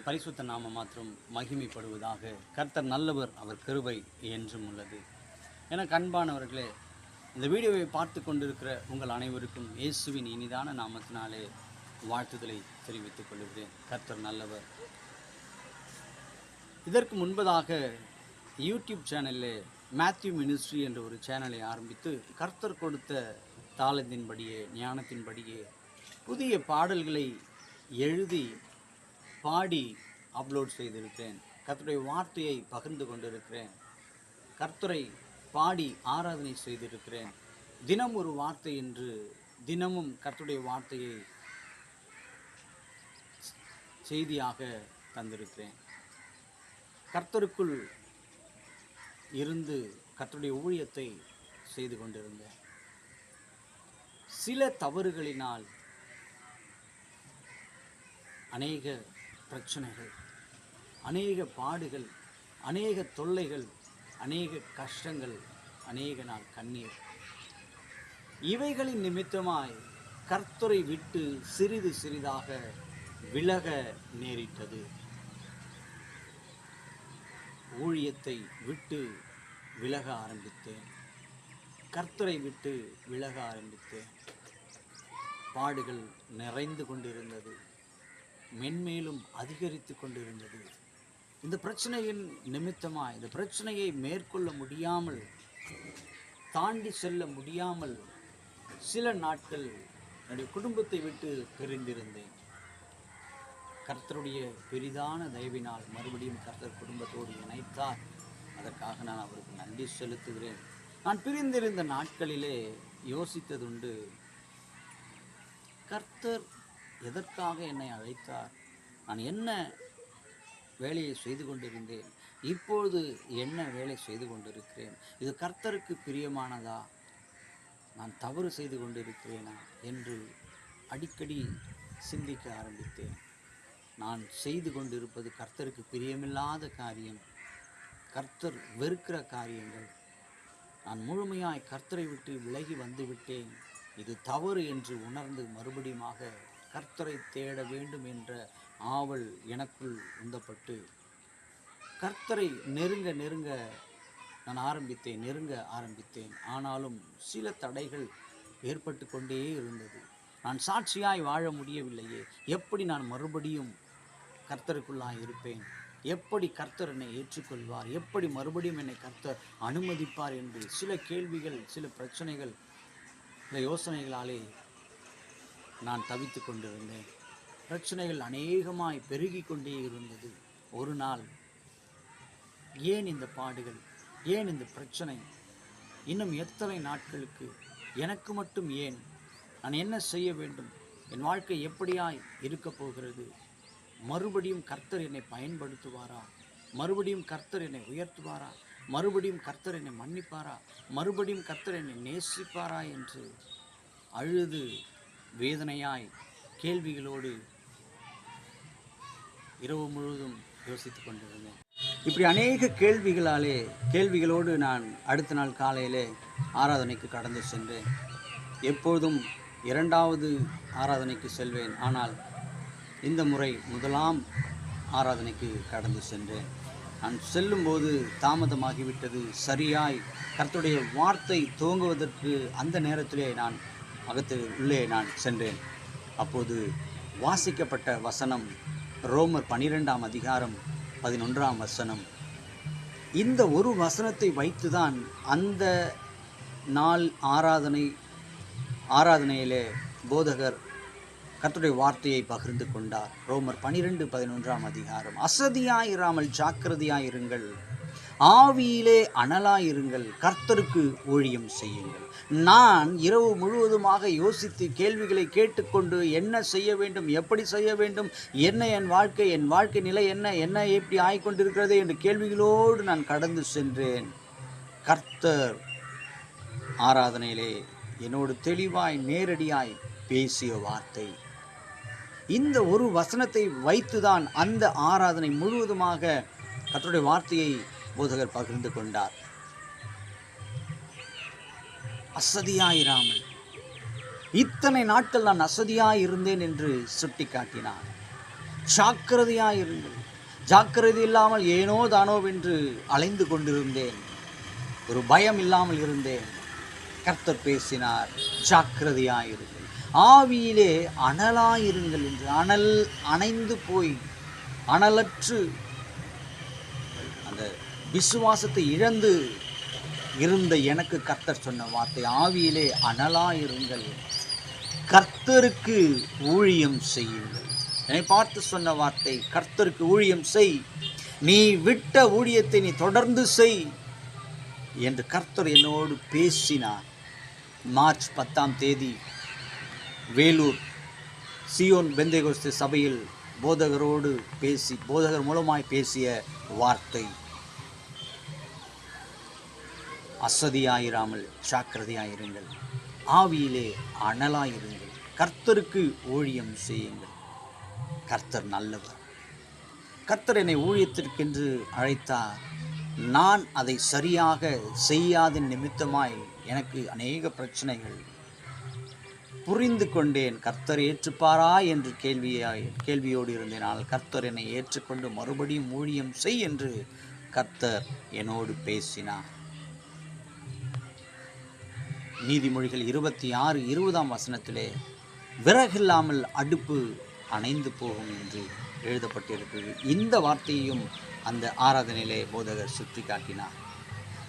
அவருடைய பரிசுத்த நாம மாத்திரம் மகிமைப்படுவதாக கர்த்தர் நல்லவர் அவர் கருவை என்றும் உள்ளது. என அன்பானவர்களே இந்த வீடியோவை பார்த்து கொண்டிருக்கிற உங்கள் அனைவருக்கும் இயேசுவின் இனிதான நாமத்தினாலே வாழ்த்துதலை தெரிவித்துக் கொள்கிறேன். கர்த்தர் நல்லவர். இதற்கு முன்பதாக யூடியூப் சேனலில் மேத்யூ மினிஸ்ட்ரி என்ற ஒரு சேனலை ஆரம்பித்து கர்த்தர் கொடுத்த தாளத்தின்படியே ஞானத்தின்படியே புதிய பாடல்களை எழுதி பாடி அப்லோட் செய்திருக்கிறேன். கர்த்தருடைய வார்த்தையை பகிர்ந்து கொண்டிருக்கிறேன். கர்த்தரை பாடி ஆராதனை செய்திருக்கிறேன். தினம் ஒரு வார்த்தை என்று தினமும் கர்த்தருடைய வார்த்தையை செய்தியாக தந்திருக்கிறேன். கர்த்தருக்குள் இருந்து கர்த்தருடைய ஊழியத்தை செய்து கொண்டிருந்தேன். சில தவறுகளினால் அநேக பிரச்சனைகள் அநேக பாடுகள் அநேக தொல்லைகள் அநேக கஷ்டங்கள் அநேக நாள் கண்ணீர். இவைகளின் நிமித்தமாய் கர்த்தரை விட்டு சிறிது சிறிதாக விலக நேரிட்டது. ஊழியத்தை விட்டு விலக ஆரம்பித்தேன். கர்த்தரை விட்டு விலக ஆரம்பித்தேன். பாடுகள் நிறைந்து கொண்டிருந்தது. மென்மேலும் அதிகரித்து கொண்டிருந்தது. இந்த பிரச்சனையின் நிமித்தமாக இந்த பிரச்சனையை மேற்கொள்ள முடியாமல் தாண்டி செல்ல முடியாமல் சில நாட்கள் என்னுடைய குடும்பத்தை விட்டு பிரிந்திருந்தேன். கர்த்தருடைய பெரிதான தயவினால் மறுபடியும் கர்த்தர் குடும்பத்தோடு இணைத்தார். அதற்காக நான் அவருக்கு நன்றி செலுத்துகிறேன். நான் பிரிந்திருந்த நாட்களிலே யோசித்ததுண்டு கர்த்தர் எதற்காக என்னை அழைத்தார்? நான் என்ன வேலையை செய்து கொண்டிருந்தேன்? இப்பொழுது என்ன வேலை செய்து கொண்டிருக்கிறேன்? இது கர்த்தருக்கு பிரியமானதா? நான் தவறு செய்து கொண்டிருக்கிறேனா? என்று அடிக்கடி சிந்திக்க ஆரம்பித்தேன். நான் செய்து கொண்டிருப்பது கர்த்தருக்கு பிரியமில்லாத காரியம். கர்த்தர் வெறுக்கிற காரியங்கள். நான் முழுமையாய் கர்த்தரை விட்டு விலகி வந்துவிட்டேன். இது தவறு என்று உணர்ந்து மறுபடியுமாக கர்த்தரை தேட வேண்டும் என்ற ஆவல் எனக்குள் உந்தப்பட்டு கர்த்தரை நெருங்க நெருங்க நான் ஆரம்பித்தேன் நெருங்க ஆரம்பித்தேன். ஆனாலும் சில தடைகள் ஏற்பட்டு கொண்டே இருந்தது. நான் சாட்சியாய் வாழ முடியவில்லையே. எப்படி நான் மறுபடியும் கர்த்தருக்குள்ளாய் இருப்பேன்? எப்படி கர்த்தர் என்னை ஏற்றுக்கொள்வார்? எப்படி மறுபடியும் என்னை கர்த்தர் அனுமதிப்பார் என்று சில கேள்விகள் சில பிரச்சனைகள் சில யோசனைகளாலே நான் தவித்து கொண்டிருந்தேன். பிரச்சனைகள் அநேகமாய் பெருகி கொண்டே இருந்தது. ஒரு நாள் ஏன் இந்த பாடுகள்? ஏன் இந்த பிரச்சனை? இன்னும் எத்தனை நாட்களுக்கு? எனக்கு மட்டும் ஏன்? நான் என்ன செய்ய வேண்டும்? என் வாழ்க்கை எப்படியாய் இருக்கப் போகிறது? மறுபடியும் கர்த்தர் என்னை பயன்படுத்துவாரா? மறுபடியும் கர்த்தர் என்னை உயர்த்துவாரா? மறுபடியும் கர்த்தர் என்னை மன்னிப்பாரா? மறுபடியும் கர்த்தர் என்னை நேசிப்பாரா என்று அழுது வேதனையாய் கேள்விகளோடு இரவு முழுவதும் யோசித்து கொண்டிருந்தேன். இப்படி அநேக கேள்விகளாலே கேள்விகளோடு நான் அடுத்த நாள் காலையிலே ஆராதனைக்கு கடந்து சென்றேன். எப்போதும் இரண்டாவது ஆராதனைக்கு செல்வேன். ஆனால் இந்த முறை முதலாம் ஆராதனைக்கு கடந்து சென்றேன். நான் செல்லும்போது தாமதமாகிவிட்டது. சரியாய் கர்த்துடைய வார்த்தை துவங்குவதற்கு அந்த நேரத்திலே நான் அகத்து உள்ளே நான் சென்றேன். அப்போது வாசிக்கப்பட்ட வசனம் ரோமர் பனிரெண்டாம் அதிகாரம் பதினொன்றாம் வசனம். இந்த ஒரு வசனத்தை வைத்துதான் அந்த நாள் ஆராதனை ஆராதனையிலே போதகர் கத்துடைய வார்த்தையை பகிர்ந்து கொண்டார். ரோமர் பனிரெண்டு பதினொன்றாம் அதிகாரம். அசதியாயிராமல் ஜாக்கிரதையாயிருங்கள். ஆவியிலே அனலாயிருங்கள் கர்த்தருக்கு ஊழியம் செய்யுங்கள். நான் இரவு முழுவதுமாக யோசித்து கேள்விகளை கேட்டுக்கொண்டு என்ன செய்ய வேண்டும் எப்படி செய்ய வேண்டும் என்ன என் வாழ்க்கை என் வாழ்க்கை நிலை என்ன என்ன எப்படி ஆய்கொண்டிருக்கிறது என்ற கேள்விகளோடு நான் கடந்து சென்றேன். கர்த்தர் ஆராதனையிலே என்னோடு தெளிவாய் நேரடியாய் பேசிய வார்த்தை. இந்த ஒரு வசனத்தை வைத்துதான் அந்த ஆராதனை முழுவதுமாக கற்றுடைய வார்த்தையை போதகர் பகிர்ந்து கொண்டார். அசதியாயிராமல். இத்தனை நாட்கள் நான் அசதியாய் இருந்தேன் என்று சுட்டிக்காட்டினார். இருந்தேன் ஜாக்கிரதை இல்லாமல் ஏனோ தானோவென்று அலைந்து கொண்டிருந்தேன். ஒரு பயம் இல்லாமல் இருந்தேன். கர்த்தர் பேசினார் ஜாக்கிரதையாயிருங்கள். ஆவியிலே அனலாயிருங்கள் என்று. அனல் அணைந்து போய் அனலற்று. அந்த விசுவாசத்தை இழந்து இருந்த எனக்கு கர்த்தர் சொன்ன வார்த்தை ஆவியிலே அனலாயிருங்கள். கர்த்தருக்கு ஊழியம் செய்யுங்கள். என்னை பார்த்து சொன்ன வார்த்தை கர்த்தருக்கு ஊழியம் செய். நீ விட்ட ஊழியத்தை நீ தொடர்ந்து செய். என்று கர்த்தர் என்னோடு பேசினார். மார்ச் பத்தாம் தேதி வேலூர் சியோன் பெந்தேகோஸ்து சபையில் போதகரோடு பேசி போதகர் மூலமாய் பேசிய வார்த்தை. அசதியாயிராமல் ஜாக்கிரதையாயிருங்கள். ஆவியிலே அனலாயிருங்கள். கர்த்தருக்கு ஊழியம் செய்யுங்கள். கர்த்தர் நல்லவர். கர்த்தர் என்னை ஊழியத்திற்கென்று அழைத்தார். நான் அதை சரியாக செய்யாத நிமித்தமாய் எனக்கு அநேக பிரச்சனைகள். புரிந்து கொண்டேன். கர்த்தர் ஏற்றுப்பாரா என்று கேள்வியாய் கேள்வியோடு இருந்தேனால் கர்த்தர் என்னை ஏற்றுக்கொண்டு மறுபடியும் ஊழியம் செய் என்று கர்த்தர் என்னோடு பேசினார். நீதிமொழிகள் இருபத்தி ஆறு இருபதாம் வசனத்திலே விறகில்லாமல் அடுப்பு அணைந்து போகும் என்று எழுதப்பட்டிருக்கிறது. இந்த வார்த்தையையும் அந்த ஆராதனையிலே போதகர் சுற்றி காட்டினார்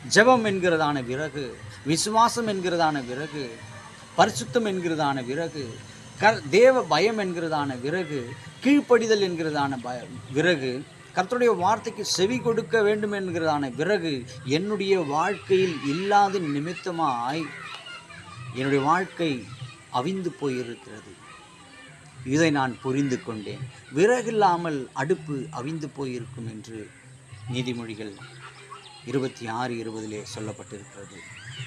ஜெபம் என்கிறதான விறகு விசுவாசம் என்கிறதான விறகு பரிசுத்தம் என்கிறதான விறகு க தேவ பயம் என்கிறதான விறகு கீழ்ப்படிதல் என்கிறதான ப விறகு கர்த்தருடைய வார்த்தைக்கு செவி கொடுக்க வேண்டும் என்கிறதான விறகு என்னுடைய வாழ்க்கையில் இல்லாத நிமித்தமாய் என்னுடைய வாழ்க்கை அவிந்து போயிருக்கிறது. இதை நான் புரிந்து கொண்டேன். விறகில்லாமல் அடுப்பு அவிந்து போயிருக்கும் என்று நீதிமொழிகள் இருபத்தி ஆறு இருபதிலே சொல்லப்பட்டிருக்கிறது.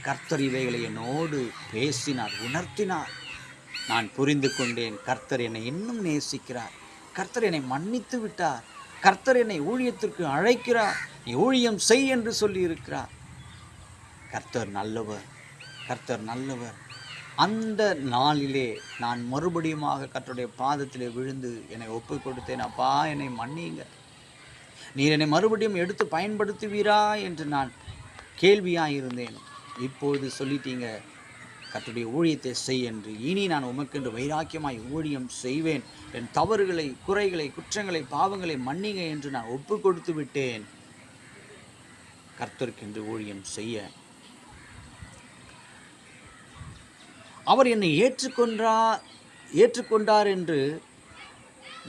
கர்த்தர் இவைகளை என்னோடு பேசினார் உணர்த்தினார். நான் புரிந்து கொண்டேன் கர்த்தர் என்னை இன்னும் நேசிக்கிறார். கர்த்தர் என்னை மன்னித்து விட்டார். கர்த்தர் என்னை ஊழியத்திற்கு அழைக்கிறார். நீ ஊழியம் செய் என்று சொல்லியிருக்கிறார். கர்த்தர் நல்லவர். கர்த்தர் நல்லவர். அந்த நாளிலே நான் மறுபடியுமாக கர்த்தருடைய பாதத்திலே விழுந்து என்னை ஒப்பு கொடுத்தேன் அப்பா என்னை மன்னியுங்க. நீர் என்னை மறுபடியும் எடுத்து பயன்படுத்துவீரா என்று நான் கேள்வியாக இருந்தேன் இப்பொழுது சொல்லிட்டீங்க கர்த்தருடைய ஊழியத்தை செய் என்று. இனி நான் உமக்கென்று வைராக்கியமாய் ஊழியம் செய்வேன். என் தவறுகளை குறைகளை குற்றங்களை பாவங்களை மன்னிங்க என்று நான் ஒப்பு கொடுத்து விட்டேன் கர்த்தருக்கென்று ஊழியம் செய்ய அவர் என்னை ஏற்றுக்கொண்டா ஏற்றுக்கொண்டார் என்று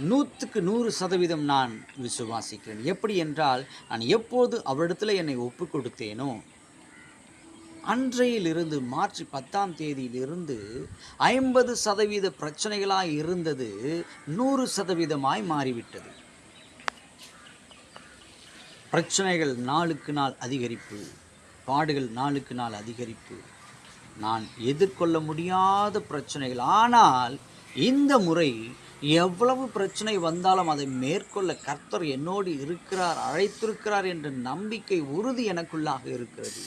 நூற்றுக்கு நூறு சதவீதம் நான் விசுவாசிக்கிறேன். எப்படி என்றால் நான் எப்போது அவரிடத்தில் என்னை ஒப்பு கொடுத்தேனோ அன்றையிலிருந்து மார்ச் பத்தாம் தேதியிலிருந்து ஐம்பது சதவீத பிரச்சனைகளாய் இருந்தது நூறு சதவீதமாய் மாறிவிட்டது. பிரச்சனைகள் நாளுக்கு நாள் அதிகரிப்பு பாடுகள் நாளுக்கு நாள் அதிகரிப்பு நான் எதிர்கொள்ள முடியாத பிரச்சனைகள். ஆனால் இந்த முறை எவ்வளவு பிரச்சனை வந்தாலும் அதை மேற்கொள்ள கர்த்தர் என்னோடு இருக்கிறார் அழைத்திருக்கிறார் என்ற நம்பிக்கை உறுதி எனக்குள்ளாக இருக்கிறது.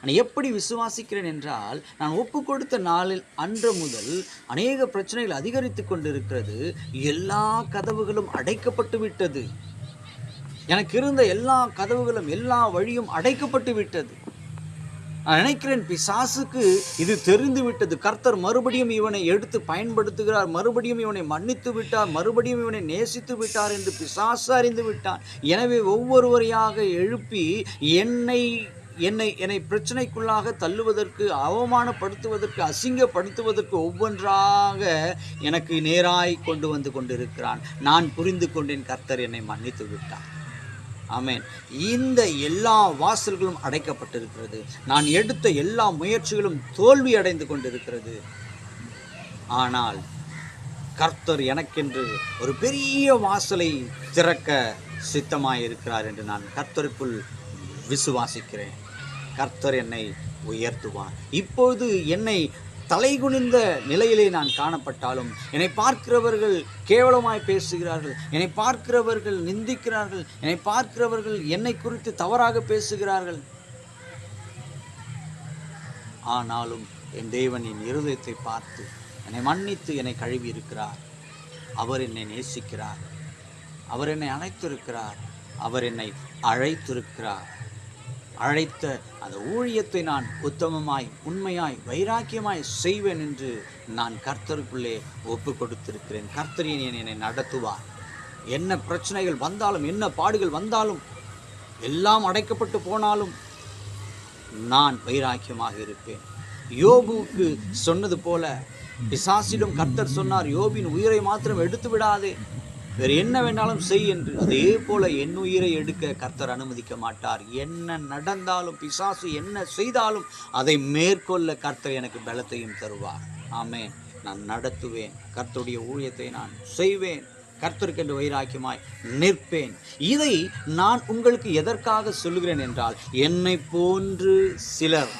நான் எப்படி விசுவாசிக்கிறேன் என்றால் நான் ஒப்பு கொடுத்த நாளில் அன்று முதல் அநேக பிரச்சனைகள் அதிகரித்து கொண்டிருக்கிறது. எல்லா கதவுகளும் அடைக்கப்பட்டு விட்டது. எனக்கு இருந்த எல்லா கதவுகளும் எல்லா வழியும் அடைக்கப்பட்டு விட்டது. நான் நினைக்கிறேன் பிசாசுக்கு இது தெரிந்து விட்டது. கர்த்தர் மறுபடியும் இவனை எடுத்து பயன்படுத்துகிறார். மறுபடியும் இவனை மன்னித்து விட்டார். மறுபடியும் இவனை நேசித்து விட்டார் என்று பிசாசு அறிந்து விட்டான். எனவே ஒவ்வொருவரையாக எழுப்பி என்னை என்னை என்னை பிரச்சனைக்குள்ளாக தள்ளுவதற்கு அவமானப்படுத்துவதற்கு அசிங்கப்படுத்துவதற்கு ஒவ்வொன்றாக எனக்கு நேராய் கொண்டு வந்து கொண்டிருக்கிறான். நான் புரிந்து கொண்டேன் கர்த்தர் என்னை மன்னித்து விட்டான் ஆமேன். இந்த எல்லா வாசல்களும் அடைக்கப்பட்டிருக்கிறது. நான் எடுத்த எல்லா முயற்சிகளும் தோல்வி அடைந்து கொண்டிருக்கிறது. ஆனால் கர்த்தர் எனக்கென்று ஒரு பெரிய வாசலை திறக்க சித்தமாயிருக்கிறார் என்று நான் கர்த்தருக்குள் விசுவாசிக்கிறேன். கர்த்தர் என்னை உயர்த்துவார். இப்பொழுது என்னை தலைகுனிந்த நிலையிலே நான் காணப்பட்டாலும் என்னை பார்க்கிறவர்கள் கேவலமாய் பேசுகிறார்கள் என்னை பார்க்கிறவர்கள் நிந்திக்கிறார்கள் என்னை பார்க்கிறவர்கள் என்னை குறித்து தவறாக பேசுகிறார்கள். ஆனாலும் என் தேவன் என் இருதயத்தை பார்த்து என்னை மன்னித்து என்னை கழுவி இருக்கிறார் அவர் என்னை நேசிக்கிறார். அவர் என்னை அழைத்திருக்கிறார் அவர் என்னை அழைத்திருக்கிறார். அழைத்த அந்த ஊழியத்தை நான் உத்தமமாய் உண்மையாய் வைராக்கியமாய் செய்வேன் என்று நான் கர்த்தருக்குள்ளே ஒப்பு கொடுத்திருக்கிறேன் கர்த்தரின் என்னை நடத்துவார். என்ன பிரச்சனைகள் வந்தாலும் என்ன பாடுகள் வந்தாலும் எல்லாம் அடைக்கப்பட்டு போனாலும் நான் வைராக்கியமாக இருப்பேன். யோபுவுக்கு சொன்னது போல பிசாசிலும் கர்த்தர் சொன்னார் யோபின் உயிரை மாத்திரம் எடுத்து விடாதே வேறு என்ன வேணாலும் செய் என்று. அதே போல என் உயிரை எடுக்க கர்த்தர் அனுமதிக்க மாட்டார். என்ன நடந்தாலும் பிசாசு என்ன செய்தாலும் அதை மேற்கொள்ள கர்த்தர் எனக்கு பலத்தையும் தருவார். ஆமே நான் நடத்துவேன். கர்த்தருடைய ஊழியத்தை நான் செய்வேன். கர்த்தருக்கென்று வைராக்கியமாய் நிற்பேன். இதை நான் உங்களுக்கு எதற்காக சொல்லுகிறேன் என்றால் என்னை போன்று சிலர்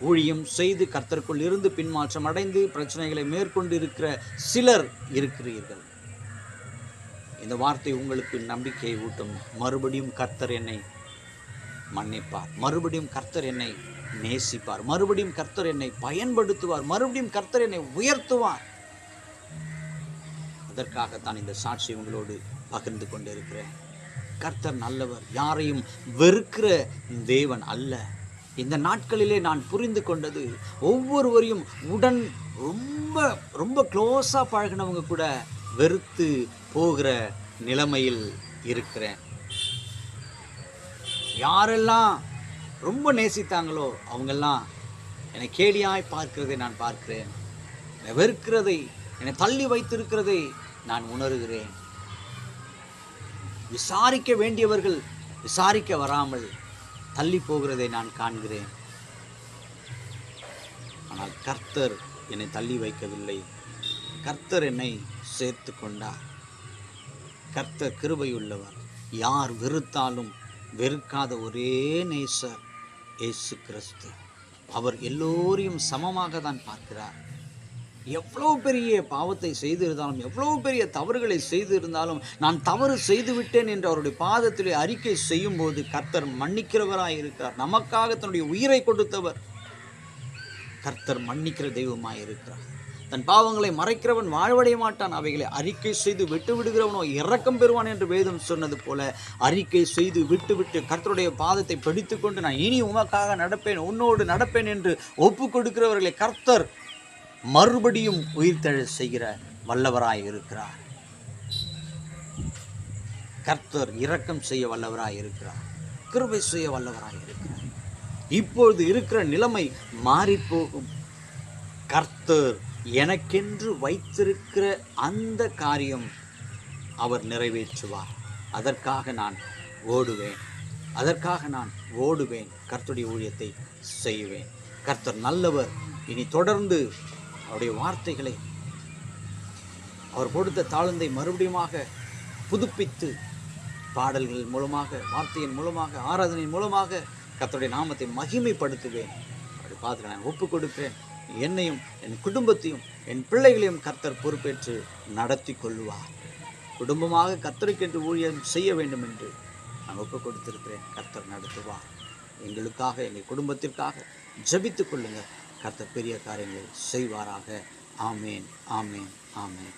ஊழியம் செய்து கர்த்தருக்குள் இருந்து பின்மாற்றம் அடைந்து பிரச்சனைகளை மேற்கொண்டு இருக்கிற சிலர் இருக்கிறீர்கள். இந்த வார்த்தை உங்களுக்கு நம்பிக்கையை ஊட்டும். மறுபடியும் கர்த்தர் என்னை மன்னிப்பார். மறுபடியும் கர்த்தர் என்னை நேசிப்பார். மறுபடியும் கர்த்தர் என்னை பயன்படுத்துவார். மறுபடியும் கர்த்தர் என்னை உயர்த்துவார். அதற்காகத்தான் இந்த சாட்சி உங்களோடு பகிர்ந்து கொண்டிருக்கிறேன். கர்த்தர் நல்லவர். யாரையும் வெறுக்கிற தேவன் அல்ல. இந்த நாட்களிலே நான் புரிந்து கொண்டது ஒவ்வொருவரையும் உடன் ரொம்ப ரொம்ப க்ளோஸாக பழகினவங்க கூட வெறுத்து போகிற நிலைமையில் இருக்கிறேன். யாரெல்லாம் ரொம்ப நேசித்தாங்களோ அவங்கெல்லாம் என்னை கேலியாய் பார்க்கிறதை நான் பார்க்கிறேன். என்னை வெறுக்கிறதை என்னை தள்ளி வைத்திருக்கிறதை நான் உணர்கிறேன். விசாரிக்க வேண்டியவர்கள் விசாரிக்க வராமல் தள்ளி போகிறதை நான் காண்கிறேன். ஆனால் கர்த்தர் என்னை தள்ளி வைக்கவில்லை. கர்த்தர் என்னை சேர்த்து கொண்டார். கர்த்தர் கிருபையுள்ளவர். யார் வெறுத்தாலும் வெறுக்காத ஒரே நேசர் ஏசு கிறிஸ்து. அவர் எல்லோரையும் சமமாக தான் பார்க்கிறார். எவ்வளோ பெரிய பாவத்தை செய்திருந்தாலும் எவ்வளோ பெரிய தவறுகளை செய்திருந்தாலும் நான் தவறு செய்துவிட்டேன் என்று அவருடைய பாதத்திலே அறிக்கை செய்யும்போது கர்த்தர் மன்னிக்கிறவராக இருக்கிறார். நமக்காக தன்னுடைய உயிரை கொடுத்தவர் கர்த்தர் மன்னிக்கிற தெய்வமாக இருக்கிறார். தன் பாவங்களை மறைக்கிறவன் வாழ்வடைய மாட்டான். அவைகளை அறிக்கை செய்து விட்டு விடுகிறவனோ இறக்கம் பெறுவான் என்று வேதம் சொன்னது போல அறிக்கை செய்து விட்டுவிட்டு கர்த்தருடைய பாதத்தை பிடித்துக்கொண்டு நான் இனி உமக்காக நடப்பேன் உன்னோடு நடப்பேன் என்று ஒப்பு கொடுக்கிறவர்களை கர்த்தர் மறுபடியும் உயிர்த்தெழ செய்கிற வல்லவராய் இருக்கிறார். கர்த்தர் இரக்கம் செய்ய வல்லவராய் இருக்கிறார். கிருபை செய்ய வல்லவராய் இருக்கிறார். இப்பொழுது இருக்கிற நிலைமை மாறிப்போகும். கர்த்தர் எனக்கென்று வைத்திருக்கிற அந்த காரியம் அவர் நிறைவேற்றுவார். அதற்காக நான் ஓடுவேன். அதற்காக நான் ஓடுவேன். கர்த்தருடைய ஊழியத்தை செய்வேன். கர்த்தர் நல்லவர். இனி தொடர்ந்து அவருடைய வார்த்தைகளை அவர் கொடுத்த தாழ்ந்தை மறுபடியுமாக புதுப்பித்து பாடல்கள் மூலமாக வார்த்தையின் மூலமாக ஆராதனையின் மூலமாக கர்த்தருடைய நாமத்தை மகிமைப்படுத்துவேன். அப்படி பார்த்து நான் ஒப்பு கொடுக்கிறேன் என்னையும் என் குடும்பத்தையும் என் பிள்ளைகளையும் கர்த்தர் பொறுப்பேற்று நடத்தி கொள்வார் குடும்பமாக கர்த்தருக்கென்று ஊழியம் செய்ய வேண்டும் என்று நான் ஒப்பு கொடுத்திருக்கிறேன். கர்த்தர் நடத்துவார். எங்களுக்காக எங்கள் குடும்பத்திற்காக ஜபித்து கொள்ளுங்க கர்த்தர் பெரிய காரியங்களை செய்வாராக. ஆமேன் ஆமேன் ஆமேன்.